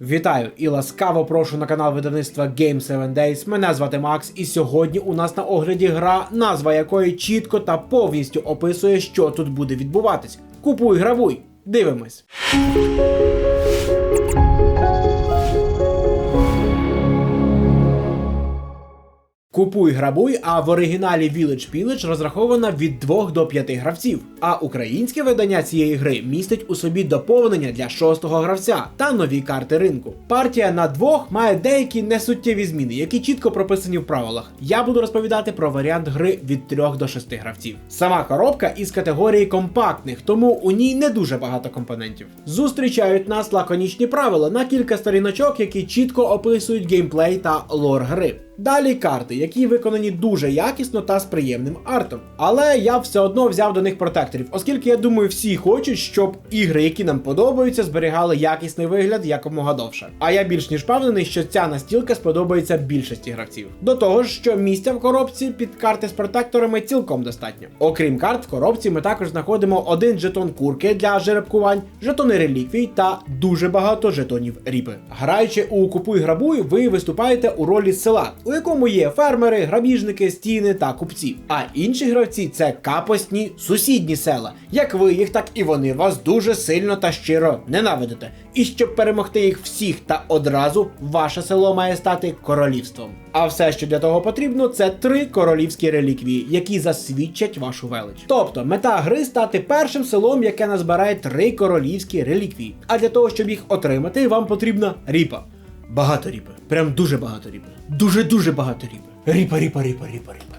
Вітаю і ласкаво прошу на канал видавництва Game 7 Days. Мене звати Макс, і сьогодні у нас на огляді гра, назва якої чітко та повністю описує, що тут буде відбуватись. Купуй, гравуй, дивимось. Купуй грабуй, а в оригіналі Village Pillage розрахована від 2 до 5 гравців. А українське видання цієї гри містить у собі доповнення для шостого гравця та нові карти ринку. Партія на двох має деякі несуттєві зміни, які чітко прописані в правилах. Я буду розповідати про варіант гри від 3 до 6 гравців. Сама коробка із категорії компактних, тому у ній не дуже багато компонентів. Зустрічають нас лаконічні правила на кілька сторіночок, які чітко описують геймплей та лор гри. Далі карти, які виконані дуже якісно та з приємним артом. Але я все одно взяв до них протекторів, оскільки я думаю, всі хочуть, щоб ігри, які нам подобаються, зберігали якісний вигляд якомога довше. А я більш ніж впевнений, що ця настілка сподобається більшості гравців. До того ж, що місця в коробці під карти з протекторами цілком достатньо. Окрім карт, в коробці ми також знаходимо один жетон курки для жеребкувань, жетони реліквій та дуже багато жетонів ріпи. Граючи у купуй грабуй, ви виступаєте у ролі села, у якому є фермери, грабіжники, стіни та купці. А інші гравці це капосні сусідні села. Як ви їх, так і вони вас дуже сильно та щиро ненавидите. І щоб перемогти їх всіх та одразу, ваше село має стати королівством. А все, що для того потрібно, це три королівські реліквії, які засвідчать вашу велич. Тобто, мета гри стати першим селом, яке назбирає три королівські реліквії. А для того, щоб їх отримати, вам потрібна ріпа. Багато ріпи. Прям дуже багато ріпи. Дуже-дуже багато ріпи. Ріпа, ріпа, ріпа, ріпа, ріпа.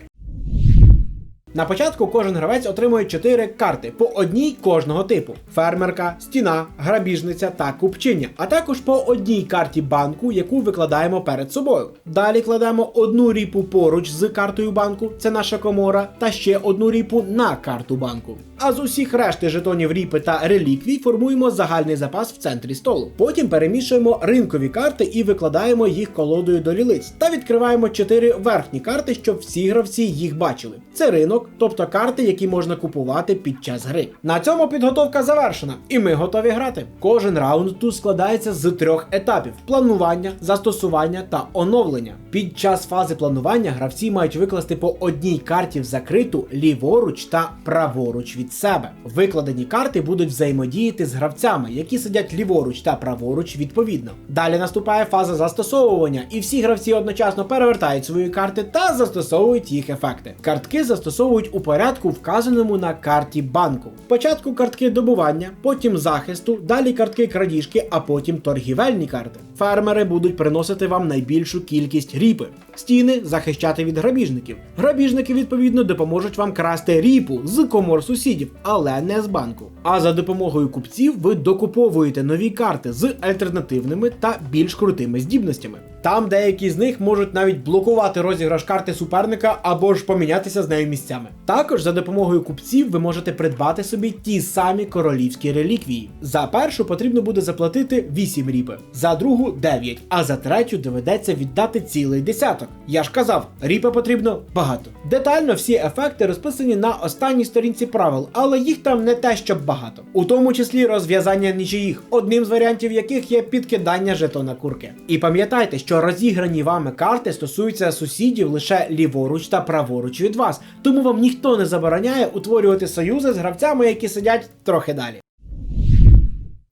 На початку кожен гравець отримує 4 карти по одній кожного типу: фермерка, стіна, грабіжниця та купчиня, а також по одній карті банку, яку викладаємо перед собою. Далі кладемо одну ріпу поруч з картою банку, це наша комора, та ще одну ріпу на карту банку. А з усіх решти жетонів ріпи та реліквій формуємо загальний запас в центрі столу. Потім перемішуємо ринкові карти і викладаємо їх колодою до лілиць та відкриваємо 4 верхні карти, щоб всі гравці їх бачили. Це ринок, тобто карти, які можна купувати під час гри. На цьому підготовка завершена, і ми готові грати. Кожен раунд тут складається з трьох етапів: планування, застосування та оновлення. Під час фази планування гравці мають викласти по одній карті в закриту ліворуч та праворуч від себе. Викладені карти будуть взаємодіяти з гравцями, які сидять ліворуч та праворуч відповідно. Далі наступає фаза застосовування, і всі гравці одночасно перевертають свої карти та застосовують їх ефекти. Картки застосовують у порядку, вказаному на карті банку. Спочатку картки добування, потім захисту, далі картки крадіжки, а потім торгівельні карти. Фермери будуть приносити вам найбільшу кількість ріпи. Стіни захищати від грабіжників. Грабіжники, відповідно, допоможуть вам красти ріпу з комор сусідів, але не з банку. А за допомогою купців ви докуповуєте нові карти з альтернативними та більш крутими здібностями. Там деякі з них можуть навіть блокувати розіграш карти суперника або ж помінятися з нею місцями. Також за допомогою купців ви можете придбати собі ті самі королівські реліквії. За першу потрібно буде заплатити 8 ріпи, за другу 9, а за третю доведеться віддати цілий десяток. Я ж казав, ріпи потрібно багато. Детально всі ефекти розписані на останній сторінці правил, але їх там не те, щоб багато. У тому числі розв'язання нічиїх, одним з варіантів яких є підкидання жетона курки. І пам'ятайте, що розіграні вами карти стосуються сусідів лише ліворуч та праворуч від вас, тому вам ніхто не забороняє утворювати союзи з гравцями, які сидять трохи далі.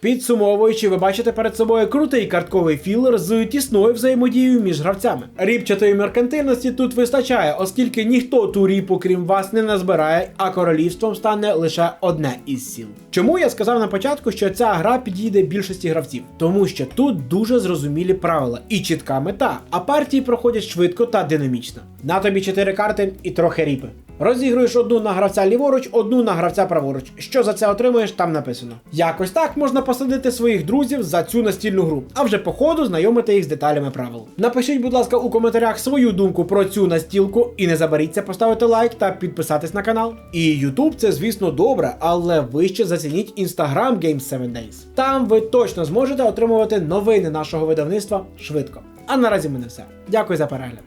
Підсумовуючи, ви бачите перед собою крутий картковий філер з тісною взаємодією між гравцями. Ріпчатої меркантильності тут вистачає, оскільки ніхто ту ріпу, крім вас, не назбирає, а королівством стане лише одне із сіл. Чому я сказав на початку, що ця гра підійде більшості гравців? Тому що тут дуже зрозумілі правила і чітка мета, а партії проходять швидко та динамічно. На тобі 4 карти і трохи ріпи. Розігруєш одну на гравця ліворуч, одну на гравця праворуч. Що за це отримуєш, там написано. Якось так можна посадити своїх друзів за цю настільну гру, а вже по ходу знайомити їх з деталями правил. Напишіть, будь ласка, у коментарях свою думку про цю настілку і не заберіться поставити лайк та підписатись на канал. І YouTube це, звісно, добре, але ви ще зацініть Instagram Games 7 Days. Там ви точно зможете отримувати новини нашого видавництва швидко. А наразі мене все. Дякую за перегляд.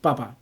Па-па.